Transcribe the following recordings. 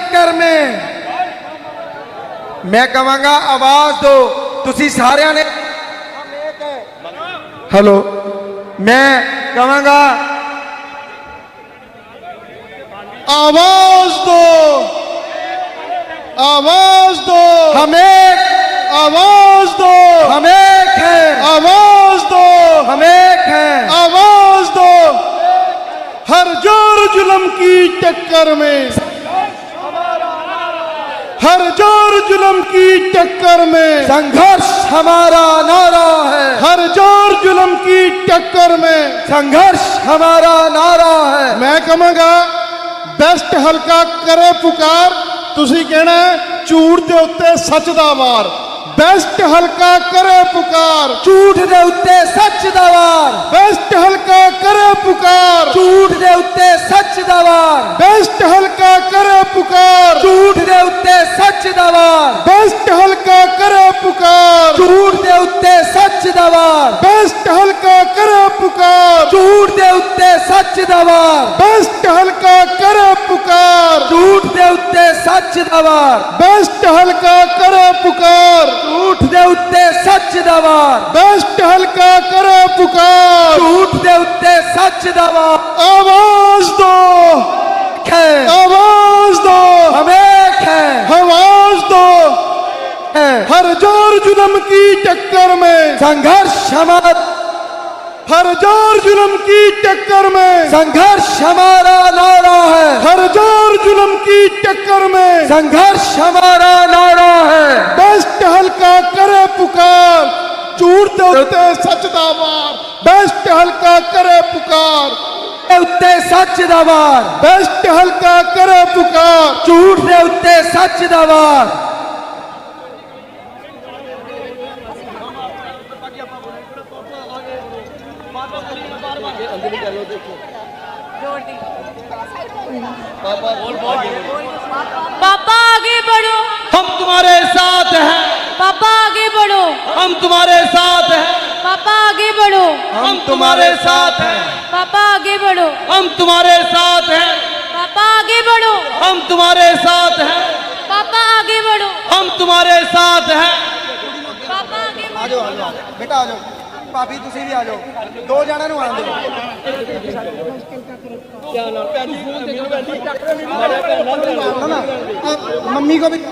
ਟੱਕਰ ਮੇ ਮੈਂ ਕਹਾਂਗਾ ਆਵਾਜ਼ ਦਿਓ ਤੁਸੀਂ ਸਾਰਿਆਂ ਨੇ ਹੈਲੋ ਮੈਂ ਕਹਾਂਗਾ आवाज दो आवाज दो हम एक आवाज दो हम एक हैं आवाज दो हम एक हैं आवाज दो हर जोर जुल्म की टक्कर में हर जोर जुल्म की टक्कर में संघर्ष हमारा नारा है हर जोर जुल्म की टक्कर में संघर्ष हमारा नारा है ਮੈਂ ਕਹਾਂਗਾ ਬੈਸਟ ਹਲਕਾ ਕਰੇ ਪੁਕਾਰ ਤੁਸੀਂ ਕਹਿਣਾ ਹੈ, ਝੂਠ ਦੇ ਉੱਤੇ ਸੱਚ ਦਾ ਵਾਰ बेस्ट हल्का करे पुकार। झूठ दे उत्ते सच दवार बेस्ट हल्का करे पुकार। झूठ दे उत्ते सच दवार बेस्ट हल्का करे पुकार। झूठ दे उत्ते सच दवार बेस्ट हल्का करे पुकार। झूठ दे उत्ते सच दवार बेस्ट हल्का करे पुकार। झूठ दे उत्ते सच दवार सच दवार। बेस्ट हल्का करो पुकार। झूठ दे उत्ते सच दवार। बेस्ट हल्का करो पुकार। झूठ दे उत्ते सच दवार। आवाज़ दो। है आवाज़ दो। हमें है आवाज़ दो। है हर ज़ोर जुलम की टक्कर में। संघर्ष हमारा हर ज़ोर जुलम की टक्कर में। संघर्ष हमारा नारा है। हर ज़ोर जुलम की टक्कर में। संघर्ष हमारा नारा है। बेस्ट हल्का करे पुकार। झूठ उत्ते सच दावार बेस्ट हल्का करे पुकार। उत्ते सच दावार बेस्ट हल्का करे पुकार। झूठ उत्ते सच दावार पापा आगे बढ़ो। हम तुम्हारे साथ हैं। पापा आगे बढ़ो। हम तुम्हारे साथ हैं। पापा आगे बढ़ो। हम तुम्हारे साथ हैं। पापा आगे बढ़ो। हम तुम्हारे साथ हैं। पापा आगे बढ़ो। हम तुम्हारे साथ हैं। पापा आगे बढ़ो। हम तुम्हारे साथ हैं। पापा आगे बेटा आ जाओ। ਭਾਬੀ ਤੁਸੀਂ ਵੀ ਆ ਜਾਓ ਦੋ ਜਣਿਆਂ ਨੂੰ ਆਣ ਦਿਓ ਨਾ, ਨਾ, ਅ, ਮੰਮੀ ਕੋ ਵੀ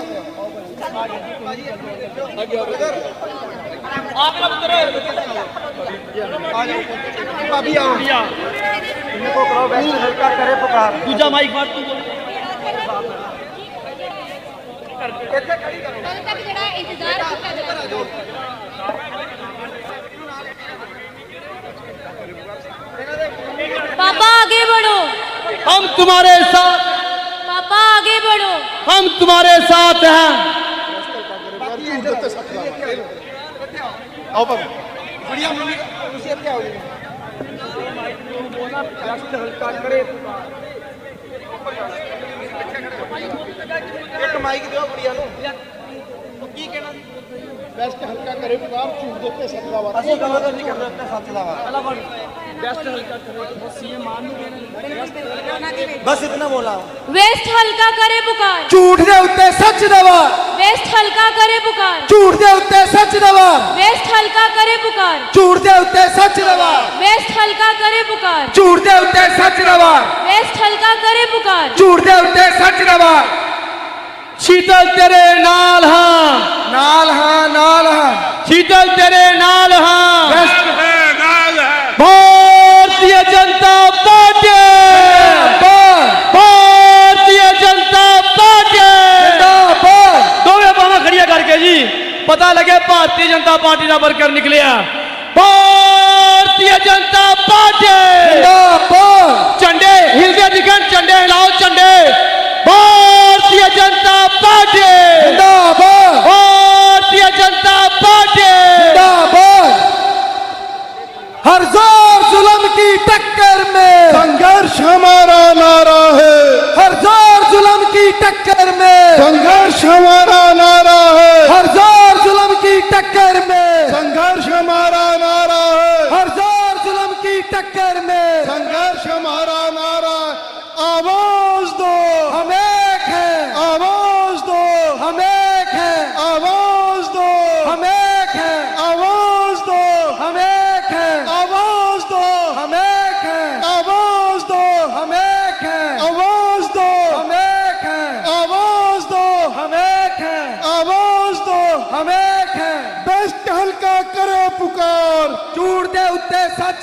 ਆ ਜਾਓ ਭਾਬੀ ਆਓ इनको करो बेस्ट हल्का करे पुकार दूजा माइक मार तू बोल पापा आगे बढ़ो हम तुम्हारे साथ पापा आगे बढ़ो हम तुम्हारे साथ हैं आओ भाभी गुड़िया मम्मी ਤੁਸੀਂ ਇੱਥੇ ਆਓ ਜੀ ਬੈਸਟ ਹਲਕਾ ਕਰੇ ਇੱਕ ਮਾਈਕ ਦਿਓ ਗੁੜੀਆ ਨੂੰ ਉਹ ਕੀ ਕਹਿਣਾ बेस्ट हल्का करे पुकार झूठ दे उत्ते सच दा वार ਅਸੀਂ ਕਹਾਂ ਨਹੀਂ ਕਰਦੇ ਉੱਤੇ ਸੱਚ ਦਾ ਵਾ बस इतना बोला। वेस्ट हल्का करे पुकार। झूठ दे उत्ते सच दवा वेस्ट हल्का करे पुकार। झूठ दे उत्ते सच दवा वेस्ट हल्का करे पुकार। झूठ दे उत्ते सच दवा वेस्ट हल्का करे पुकार। झूठ दे उत्ते सच दवा वेस्ट हल्का करे पुकार। झूठ दे उत्ते सच दवा शीतल तेरे नाल हाँ। नाल हाँ नाल हाँ। शीतल तेरे नाल ਪਤਾ ਲੱਗੇ ਭਾਰਤੀ ਜਨਤਾ ਪਾਰਟੀ ਦਾ ਵਰਕਰ ਨਿਕਲਿਆ ਭਾਰਤੀ ਜਨਤਾ ਪਾਰਟੀ ਜਿੰਦਾਬਾਦ ਝੰਡੇ ਹਿਲਦੇ ਦਿਖਣ ਝੰਡੇ ਹਿਲਾਓ ਝੰਡੇ ਭਾਰਤੀ ਜਨਤਾ ਪਾਰਟੀ ਜਿੰਦਾਬਾਦ ਭਾਰਤੀ ਜਨਤਾ ਪਾਰਟੀ जिंदाबाद हर जोर जुल्म की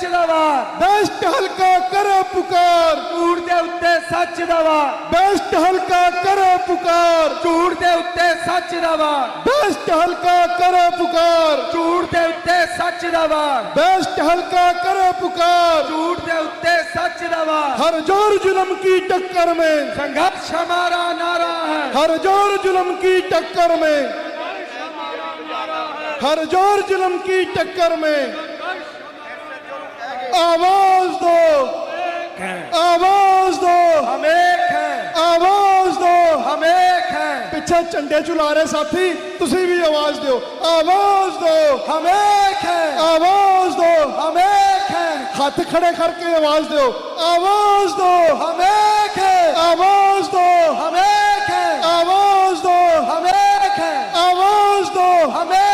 ਦਾ ਵਾਰ ਬੈਸਟ ਹਲਕਾ ਕਰੇ ਪੁਕਾਰ ਝੂਠ ਦੇ ਉੱਤੇ ਸੱਚ ਦਾ ਵਾਰ ਬੈਸਟ ਹਲਕਾ ਕਰੇ ਪੁਕਾਰ ਝੂਠ ਦੇ ਉੱਤੇ ਸੱਚ ਦਾ ਵਾਰ ਬੈਸਟ ਹਲਕਾ ਕਰੇ ਪੁਕਾਰ ਝੂਠ ਦੇ ਉੱਤੇ ਸੱਚ ਦਾ ਵਾਰ बेस्ट हल्का करे पुकार ਝੂਠ ਦੇ ਉੱਤੇ ਸੱਚ ਦਾ ਵਾਰ हर जोर जुल्म की टक्कर में संघर्ष हमारा नारा है हर जोर जुल्म की टक्कर में हर जोर जुल्म की टक्कर में आवाज दो आवाज दो हम एक हैं आवाज दो हम एक हैं ਪਿੱਛੇ ਝੰਡੇ ਝੁਲਾ ਰਹੇ ਸਾਥੀ ਤੁਸੀਂ ਵੀ ਆਵਾਜ਼ ਦਿਓ ਆਵਾਜ਼ ਦਿਓ हम एक हैं ਆਵਾਜ਼ ਦਿਓ हम एक हैं ਹੱਥ ਖੜੇ ਕਰਕੇ ਆਵਾਜ਼ ਦਿਓ ਆਵਾਜ਼ ਦਿਓ हम एक हैं ਆਵਾਜ਼ ਦਿਓ हम एक हैं आवाज दो हम एक हैं आवाज दो हम एक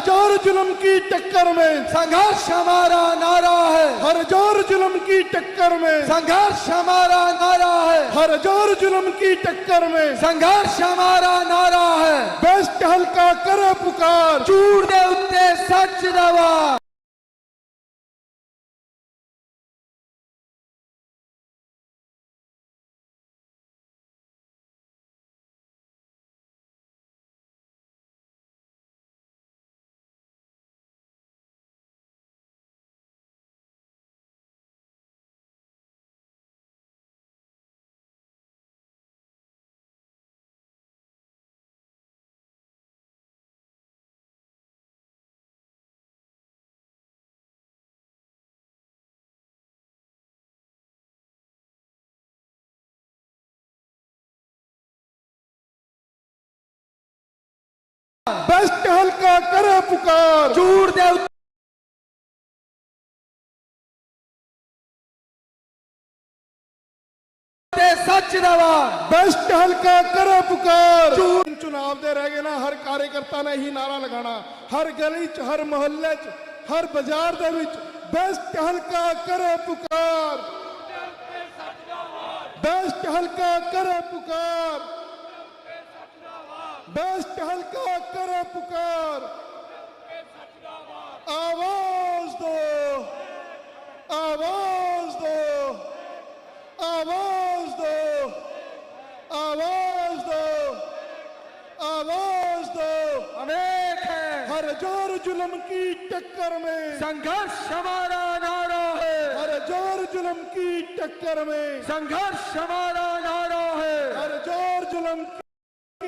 ज़ोर जुलम की टक्कर में संघर्ष हमारा नारा है। हर ज़ोर जुल्म की टक्कर में संघर्ष हमारा नारा है। हर ज़ोर जुल्म की टक्कर में संघर्ष हमारा नारा है। बेस्ट हल्का करे पुकार। चूड़ दे उत्ते सच दवा। ਅਸ਼ਕ ਹਲਕਾ ਕਰੇ ਪੁਕਾਰ ਝੂੜ ਦੇ ਤੇ ਸੱਚ ਦਾ ਵਾ ਬਸ਼ਟ ਹਲਕਾ ਕਰੇ ਪੁਕਾਰ ਝੂੜ ਚੁਣਾਵ ਦੇ ਰਹਿ ਗਏ ਨਾ ਹਰ ਕਾਰਜਕਰਤਾ ਨੇ ਹੀ ਨਾਰਾ ਲਗਾਣਾ ਹਰ ਗਲੀ ਚ ਹਰ ਮੁਹੱਲੇ ਚ ਹਰ ਬਾਜ਼ਾਰ ਦੇ ਵਿੱਚ ਬਸ਼ਟ ਹਲਕਾ ਕਰੇ ਪੁਕਾਰ ਬਸ਼ਟ ਹਲਕਾ ਕਰੇ ਪੁਕਾਰ बेस्ट हल्का करे पुकार। आवाज़ दो। आवाज़ दो। आवाज़ दो। आवाज़ दो। आवाज़ दो। हम है। हर ज़ोर जुलम की टक्कर में। संघर्ष हमारा नारा है। हर ज़ोर जुलम की टक्कर में। संघर्ष हमारा नारा है। हर ज़ोर जुल्म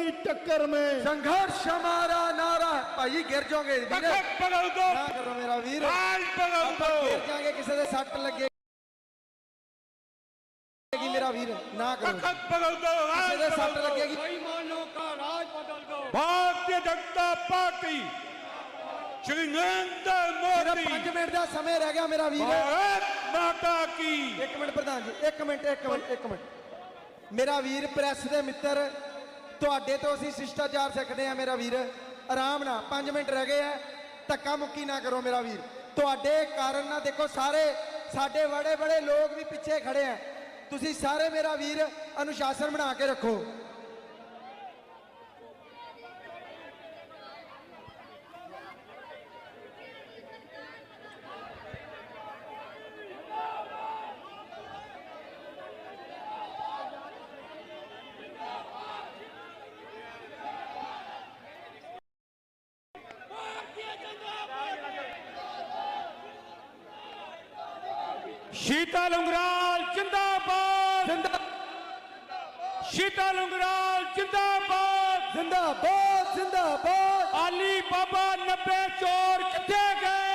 की टक्कर में संघर्ष हमारा नारा है ਭਾਈ ਗਿਰ ਜਾਓਗੇ ਵੀਰ बगल दो ਨਾ ਕਰੋ ਮੇਰਾ ਵੀਰ बगल ਆਪਾਂ ਗਿਰ ਜਾਾਂਗੇ ਕਿਸੇ ਦੇ ਸੱਟ ਲੱਗੇਗੀ ਮੇਰਾ ਵੀਰ ਨਾ ਕਰੋ बगल दो ਕਿਸੇ ਦੇ ਸੱਟ ਲੱਗੇਗੀ भारतीय जनता पार्टी श्री नरेंद्र ਸਿਰਫ मोदी 5 ਮਿੰਟ ਦਾ ਸਮੇਂ ਰਹਿ ਗਿਆ ਮੇਰਾ ਵੀਰ भारत माता की ਇੱਕ ਮਿੰਟ ਪ੍ਰਧਾਨ ਜੀ ਇੱਕ ਮਿੰਟ ਇੱਕ ਮਿੰਟ ਇੱਕ ਮਿੰਟ ਮੇਰਾ ਵੀਰ ਪ੍ਰੈਸ ਦੇ ਮਿੱਤਰ ਤੁਹਾਡੇ ਤੋਂ ਅਸੀਂ ਸ਼ਿਸ਼ਟਾਚਾਰ ਸਿੱਖਦੇ ਆ ਮੇਰਾ ਵੀਰ। ਆਰਾਮ ਨਾਲ 5 ਮਿੰਟ ਰਹਿ ਗਏ ਆ। ਧੱਕਾ ਮੁੱਕੀ ਨਾ ਕਰੋ ਮੇਰਾ ਵੀਰ। ਤੁਹਾਡੇ ਕਾਰਨ ਨਾ ਦੇਖੋ ਸਾਰੇ, ਸਾਡੇ ਬੜੇ ਬੜੇ ਲੋਕ ਵੀ ਪਿੱਛੇ ਖੜੇ ਆ। ਤੁਸੀਂ ਸਾਰੇ ਮੇਰਾ ਵੀਰ ਅਨੁਸ਼ਾਸਨ ਬਣਾ ਕੇ ਰੱਖੋ। शीतल उंगराल जिंदाबाद। शीतल उंगराल जिंदाबाद। जिंदाबाद जिंदाबाद। अली बाबा नब्बे चोर कितने गए।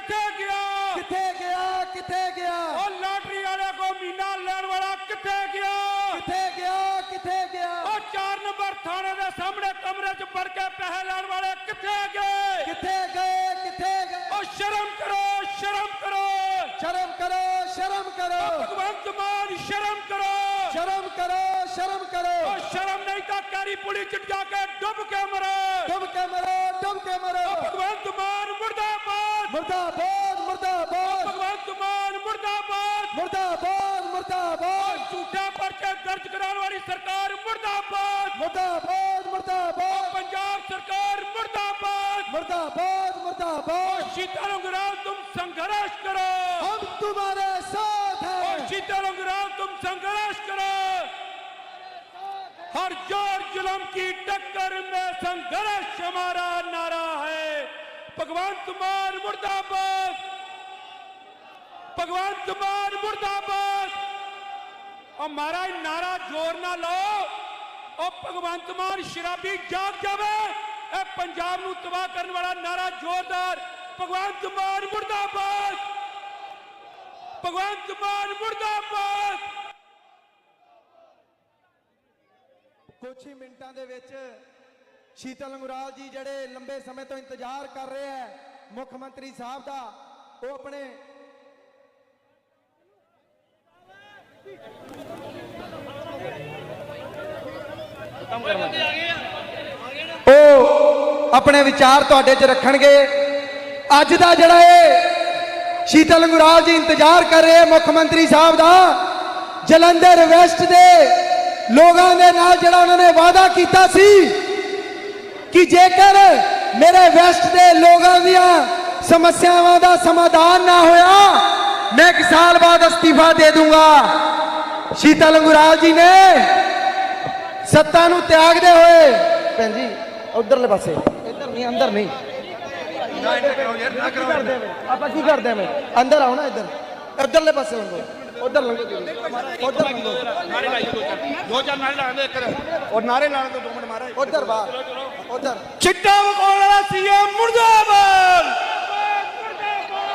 एमएलए किथे गया ਕਿੱਥੇ ਗਿਆ ਕਿੱਥੇ ਗਿਆ ओ लॉटरी वाले को मीना लेने वाला किथे गया ਕਿੱਥੇ ਗਿਆ ਕਿੱਥੇ ਗਿਆ ਉਹ 4 ਨੰਬਰ ਥਾਣੇ ਦੇ ਸਾਹਮਣੇ ਕਮਰੇ 'ਚ ਵੜ ਕੇ ਪੈਸੇ ਲੈਣ ਵਾਲੇ ਕਿੱਥੇ ਗਏ ਕਿੱਥੇ ਗਏ ਕਿੱਥੇ ਗਏ ਉਹ ਸ਼ਰਮ ਕਰੋ ਸ਼ਰਮ ਕਰੋ ਸ਼ਰਮ ਕਰੋ ਸ਼ਰਮ ਕਰੋ ਭਗਵੰਤ ਮਾਨ ਸ਼ਰਮ ਕਰੋ ਸ਼ਰਮ ਕਰੋ ਸ਼ਰਮ ਕਰੋ ਉਹ ਸ਼ਰਮ ਨਹੀਂ ਤਾਂ ਕੈਰੀ ਪੁਲੀ 'ਚ ਜਾ ਕੇ ਡੁੱਬ ਕੇ ਮਰੇ ਡੁੱਬ ਕੇ ਮਰੋ ਡੁੱਬ ਕੇ ਮਰੋ ਮੁਰਦਾਬਾਦ मुर्दाबाद मुर्दाबाद। भगवंत मान मुर्दाबाद। मुर्दाबाद मुर्दाबाद। झूठा पर्चा दर्ज कराने वाली सरकार मुर्दाबाद। मुर्दाबाद मुर्दाबाद। पंजाब सरकार मुर्दाबाद। मुर्दाबाद मुर्दाबाद। सीताराम गुराम तुम संघर्ष करो। हम तुम्हारे साथ हैं। सीताराम गुराम तुम संघर्ष करो। हर ज़ोर जुलम की टक्कर में संघर्ष हमारा नारा। ਭਗਵੰਤ ਮਾਨ ਮੁਰਦਾਬਾਦ। ਭਗਵੰਤ ਮਾਨ ਮੁਰਦਾਬਾਦ। ਉਹ ਮਹਾਰਾਜ ਨਾਰਾ ਜ਼ੋਰ ਨਾਲ ਲਾਓ। ਉਹ ਭਗਵੰਤ ਮਾਨ ਸ਼ਰਾਬੀ ਜਾਗ ਜਾਵੇ। ਇਹ ਪੰਜਾਬ ਨੂੰ ਤਬਾਹ ਕਰਨ ਵਾਲਾ ਨਾਰਾ ਜ਼ੋਰਦਾਰ। ਭਗਵੰਤ ਮਾਨ ਮੁਰਦਾਬਾਦ। ਭਗਵੰਤ ਮਾਨ ਮੁਰਦਾਬਾਦ। ਕੁਝ ਹੀ ਮਿੰਟਾਂ ਦੇ ਵਿੱਚ ਸ਼ੀਤਲ ਅੰਗੁਰਾਲ ਜੀ ਜਿਹੜੇ ਲੰਬੇ ਸਮੇਂ ਤੋਂ ਇੰਤਜ਼ਾਰ ਕਰ ਰਹੇ ਹੈ, ਮੁੱਖ ਮੰਤਰੀ ਸਾਹਿਬ ਦਾ, ਉਹ ਆਪਣੇ ਉਹ ਆਪਣੇ ਵਿਚਾਰ ਤੁਹਾਡੇ 'ਚ ਰੱਖਣਗੇ। ਅੱਜ ਦਾ ਜਿਹੜਾ ਇਹ ਸ਼ੀਤਲ ਅੰਗੁਰਾਲ ਜੀ ਇੰਤਜ਼ਾਰ ਕਰ ਰਹੇ ਮੁੱਖ ਮੰਤਰੀ ਸਾਹਿਬ ਦਾ, ਜਲੰਧਰ ਵੈਸਟ ਦੇ ਲੋਕਾਂ ਦੇ ਨਾਲ ਜਿਹੜਾ ਉਹਨਾਂ ਨੇ ਵਾਅਦਾ ਕੀਤਾ ਸੀ ਕਿ ਜੇਕਰ ਮੇਰੇ ਵੈਸਟ ਦੇ ਲੋਕਾਂ ਦੀਆਂ ਸਮੱਸਿਆਵਾਂ ਦਾ ਸਮਾਧਾਨ ਨਾ ਹੋਇਆ ਮੈਂ ਇੱਕ ਸਾਲ ਬਾਅਦ ਅਸਤੀਫਾ ਦੇ ਦੂੰਗਾ। ਸ਼ੀਤਲ ਅੰਗੁਰਾਲ ਜੀ ਨੇ ਸੱਤਾ ਨੂੰ ਤਿਆਗਦੇ ਹੋਏ ਭੈਣ ਜੀ ਉਧਰਲੇ ਪਾਸੇ। ਇੱਧਰ ਨਹੀਂ ਅੰਦਰ ਨਹੀਂ। ਨਾ ਇੰਟਰ ਕਰੋ ਯਾਰ ਨਾ ਕਰੋ ਆਪਾਂ ਕੀ ਕਰਦੇ ਮੈਂ ਅੰਦਰ ਆਓ ਨਾ ਇੱਧਰ। ਉਧਰਲੇ ਪਾਸੇ ਲੰਘੋ ਉਧਰ ਲੰਘੋ ਉਧਰ ਲੰਘੋ। ਦੋ ਚਾਰ ਨਾਲ ਲਾਉਂਦੇ ਇੱਕ ਔਰ ਨਾਰੇ ਲਾਣ ਤੋਂ 2 ਮਿੰਟ ਮਾਰਾ ਉਧਰ ਬਾਹਰ। ਉਧਰ। ਚਿੱਟਾ ਵਕਾਉਣ ਵਾਲਾ ਸੀਐਮ ਮੁਰਦਾਬਾਦ।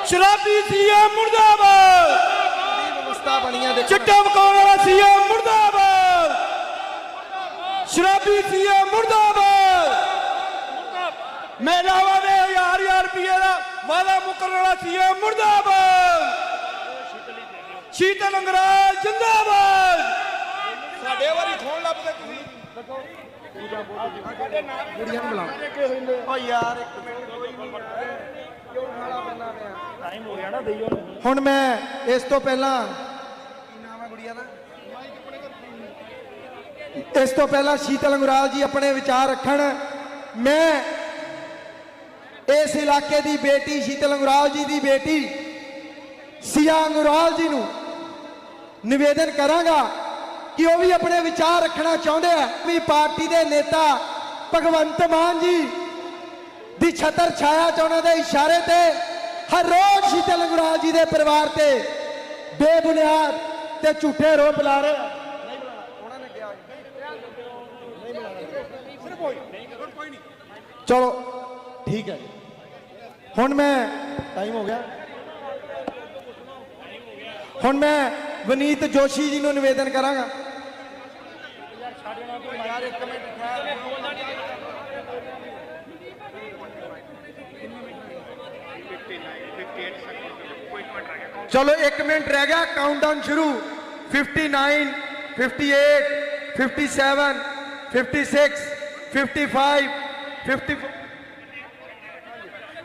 ਸ਼ਰਾਬੀ ਸੀਐਮ ਮੁਰਦਾਬਾਦ। ਵਿਵਸਥਾ ਬਣੀਆਂ ਦੇਖੋ ਚਿੱਟਾ ਵਕਾਉਣ ਵਾਲਾ ਸੀਐਮ ਮੁਰਦਾਬਾਦ। ਸ਼ਰਾਬੀ ਸੀਐਮ ਮੁਰਦਾਬਾਦ। ਮਹਿਲਾਵਾਂ ਦੇ ਹਜ਼ਾਰ ਹਜ਼ਾਰ ਰੁਪਏ ਦਾ ਵਾਅਦਾ ਮੁਕਰਨ ਵਾਲਾ ਸੀਐਮ ਮੁਰਦਾਬਾਦ। ਸ਼ੀਤਲ ਅੰਗਰਾਜ ਜਿੰਦਾਬਾਦ! ਸਾਡੇ ਵਾਰੀ ਖੋਣ ਲੱਭਦੇ ਤੁਸੀਂ। ਕੁੜੀਆਂ ਨੂੰ ਬੁਲਾਓ। ਓ ਯਾਰ ਇੱਕ ਮਿੰਟ ਕੋਈ ਨਹੀਂ ਕਿਉਂ ਖਾਲਾ ਬੰਨਾ ਪਿਆ? ਟਾਈਮ ਹੋ ਗਿਆ ਨਾ ਦੇਈਓ ਹੁਣ ਮੈਂ ਇਸ ਤੋਂ ਪਹਿਲਾਂ ਕੀ ਨਾਮ ਹੈ ਗੁੜੀਆ ਦਾ? ਇਸ ਤੋਂ ਪਹਿਲਾਂ ਸ਼ੀਤਲ ਅੰਗੁਰਾਲ ਜੀ ਆਪਣੇ ਵਿਚਾਰ ਰੱਖਣ। ਮੈਂ ਇਸ ਇਲਾਕੇ ਦੀ ਬੇਟੀ ਸ਼ੀਤਲ ਅੰਗੁਰਾਲ ਜੀ ਦੀ ਬੇਟੀ ਸਿਆ ਅੰਗੁਰਾਲ ਜੀ ਨੂੰ ਨਿਵੇਦਨ ਕਰਾਂਗਾ ਕਿ ਉਹ ਵੀ ਆਪਣੇ ਵਿਚਾਰ ਰੱਖਣਾ ਚਾਹੁੰਦੇ ਆ। ਵੀ ਪਾਰਟੀ ਦੇ ਨੇਤਾ ਭਗਵੰਤ ਮਾਨ ਜੀ ਦੀ ਛਤਰ ਛਾਇਆ ਚ ਉਹਨਾਂ ਦੇ ਇਸ਼ਾਰੇ ਤੇ ਹਰ ਰੋਜ਼ ਸ਼ੀਤਲ ਅੰਗੁਰਾਲ ਜੀ ਦੇ ਪਰਿਵਾਰ ਤੇ ਬੇਬੁਨਿਆਦ ਤੇ ਝੂਠੇ ਆਰੋਪ ਲਾ ਰਹੇ ਆ। ਚਲੋ, ਠੀਕ ਹੈ। ਹੁਣ ਮੈਂ ਟਾਈਮ ਹੋ ਗਿਆ। ਹੁਣ ਮੈਂ ਵਨੀਤ ਜੋਸ਼ੀ ਜੀ ਨੂੰ ਨਿਵੇਦਨ ਕਰਾਂਗਾ ਚਲੋ 1 ਮਿੰਟ ਰਹਿ ਗਿਆ ਕਾਊਂਟਡਾਊਨ ਸ਼ੁਰੂ 59 58 57 56 55 54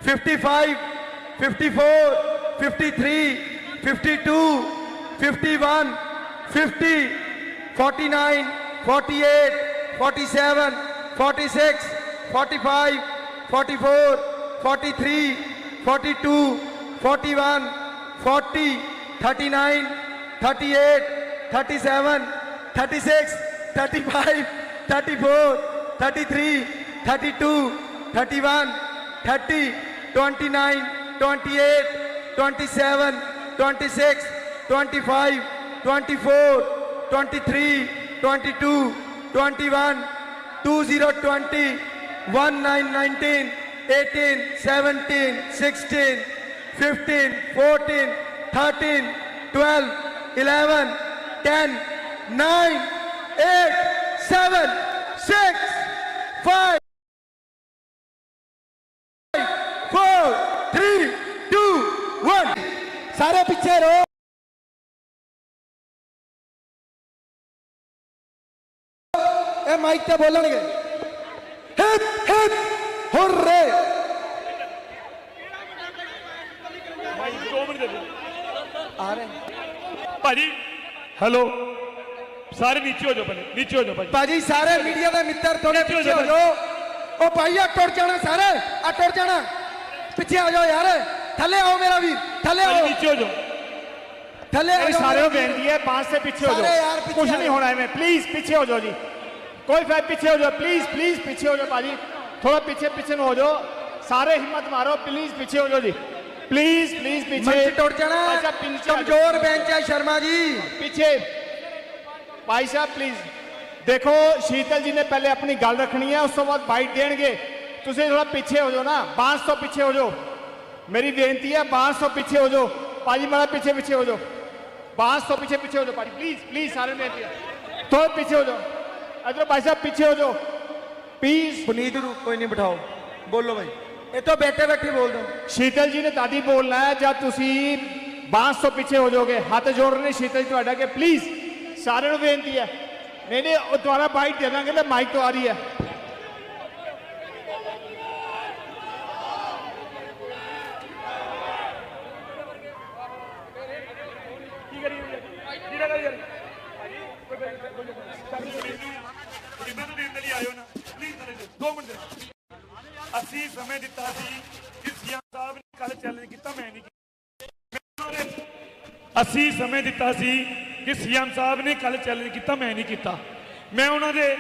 55 54 53 52 51 50 49 48 47 46 45 44 43 42 41 40 39 38 37 36 35 34 33 32 31 30 29 28 27 26 25, 24, 23, 22, 21, 2020, 19, 19, 18, 17, 16, 15, 14, 13, 12, 11, 10, 9, 8, 7, 6, 5, four, three, two, one. सारे पीछे ਮਾਈਕ ਤੇ ਬੋਲਣਗੇ। Hip hip hurray mic 2 minute ਦੇ ਆ ਰਹੇ। ਭਾਜੀ ਹੈਲੋ। ਸਾਰੇ ਨੀਚੇ ਹੋ ਜਾਓ ਪਹਿਲੇ ਨੀਚੇ ਹੋ ਜਾਓ ਭਾਜੀ। ਭਾਜੀ ਸਾਰੇ ਮੀਡੀਆ ਦੇ ਮਿੱਤਰ ਥੋੜੇ ਪਿੱਛੇ ਹੋ ਜਾਓ ਉਹ ਭਾਈ ਆ ਟੁੱਟ ਜਾਣਾ ਸਾਰੇ ਆ ਟੁੱਟ ਜਾਣਾ। ਪਿੱਛੇ ਆ ਜਾਓ ਯਾਰ। ਥੱਲੇ ਆਓ ਮੇਰਾ ਵੀਰ ਥੱਲੇ ਆਓ। ਨੀਚੇ ਹੋ ਜਾਓ। ਥੱਲੇ ਆ ਸਾਰਿਓ ਬੇਨਤੀ ਹੈ ਬਾਂਸ ਦੇ ਪਿੱਛੇ ਹੋ ਜਾਓ। ਕੁਝ ਨਹੀਂ ਹੋਣਾ ਐਵੇਂ। ਪਲੀਜ਼ ਪਿੱਛੇ ਹੋ ਜਾਓ ਜੀ। कोई फाइव पीछे हो जाओ प्लीज प्लीज पीछे हो जाओ बाजी थोड़ा पीछे पीछे में हो जाओ सारे हिम्मत मारो प्लीज पीछे हो जाओ जी प्लीज प्लीज पीछे ਮੰਚ ਟੁੱਟ ਜਾਣਾ अच्छा पीछे आ जाओ। ਕਮਜ਼ੋਰ ਬੈਂਚ ਹੈ ਸ਼ਰਮਾ ਜੀ पीछे भाई साहब प्लीज देखो शीतल जी ने पहले अपनी गल रखनी है उस तो बाद बाइट देंगे तुम थोड़ा पीछे हो जाओ ना बांस तो पीछे हो जाओ मेरी बेनती है बांस तो पीछे हो जाओ पाजी मारा पीछे पीछे हो जाओ बांस तो पीछे पीछे हो जाओ पाजी प्लीज प्लीज सारे बेनती है थोड़ा पीछे हो जाओ इधर भाई साहब पीछे हो जाओ प्लीज ਪੁਨੀਤ ਨੂੰ ਕੋਈ ਨਹੀਂ ਬਿਠਾਓ ਬੋਲੋ ਭਾਈ ਇੱਥੋਂ ਬੈਠੇ ਬੈਠੇ ਬੋਲ ਦੋ शीतल जी ने दादी बोलना है जब तुसी बांस तो पीछे हो जाओगे हाथ जोड़ रहे शीतल जी ਤੁਹਾਡਾ ਕਿ ਪਲੀਜ਼ ਸਾਰਿਆਂ ਨੂੰ ਬੇਨਤੀ ਹੈ ਨਹੀਂ ਨਹੀਂ ਉਹ ਦੁਆਰਾ ਬਾਈਟ ਦੇ ਦਾਂਗੇ ਤੇ ਮਾਈਕ ਤੋਂ ਆ ਰਹੀ ਹੈ ਅਸੀਂ ਸਮੇਂ ਦਿੱਤਾ ਸੀ ਕਿ ਸੀਐਮ ਸਾਹਿਬ ਨੇ ਕੱਲ ਚੈਲੰਜ ਕੀਤਾ, ਮੈਂ ਨਹੀਂ ਕੀਤਾ। ਮੈਂ ਉਹਨਾਂ ਦੇ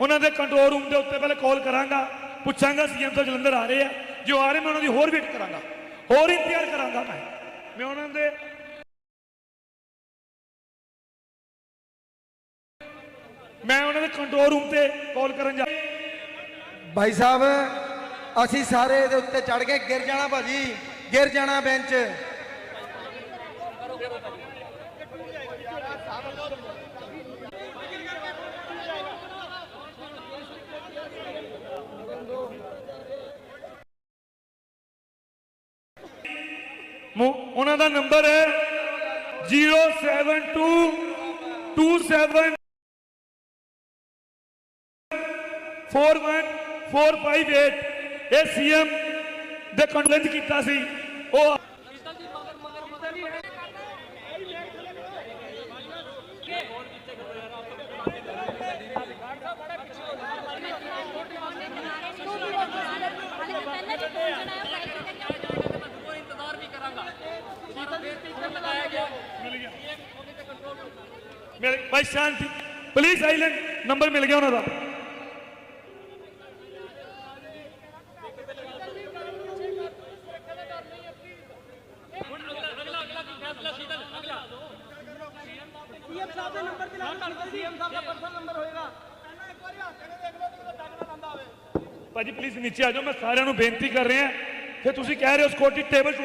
ਉਹਨਾਂ ਦੇ ਕੰਟਰੋਲ ਰੂਮ ਦੇ ਉੱਤੇ ਪਹਿਲਾਂ ਕਾਲ ਕਰਾਂਗਾ, ਪੁੱਛਾਂਗਾ ਸੀਐਮ ਸਾਹਿਬ ਜਲੰਧਰ ਆ ਰਹੇ ਆ। ਜੋ ਆ ਰਹੇ, ਮੈਂ ਉਹਨਾਂ ਦੀ ਹੋਰ ਵੇਟ ਕਰਾਂਗਾ। ਹੋਰ ਇੰਤਜ਼ਾਰ ਕਰਾਂਗਾ ਮੈਂ। ਮੈਂ ਉਹਨਾਂ ਦੇ ਮੈਂ ਉਹਨਾਂ ਦੇ ਕੰਟਰੋਲ ਰੂਮ ਤੇ ਕਾਲ ਕਰਨ ਜਾ ਭਾਈ ਸਾਹਿਬ, ਅਸੀਂ ਸਾਰੇ ਇਹਦੇ ਉੱਤੇ ਚੜ ਕੇ ਗਿਰ ਜਾਣਾ ਭਾਜੀ, ਗਿਰ ਜਾਣਾ ਬੈਂਚ ਉਹਨਾਂ ਦਾ ਨੰਬਰ ਹੈ 072 27 41458 ਇਹ ਸੀਐਮ ਦੇ ਕੰਡਲੈਂਸ ਕੀਤਾ ਸੀ ਉਹ ਮੇਰੇ ਭਾਈ ਸ਼ਾਂਤੀ ਪਲੀਜ਼ ਸਾਇਲੈਂਟ ਨੰਬਰ ਮਿਲ ਗਿਆ ਉਹਨਾਂ ਦਾ ਭਾਜੀ ਪਲੀਜ਼ ਨੀਚੇ ਆ ਜਾਓ ਮੈਂ ਸਾਰਿਆਂ ਨੂੰ ਬੇਨਤੀ ਕਰ ਰਿਹਾ ਫਿਰ ਤੁਸੀਂ ਕਹਿ ਰਹੇ ਹੋ ਸਕਿਉਰਟੀ ਟੇਬਲ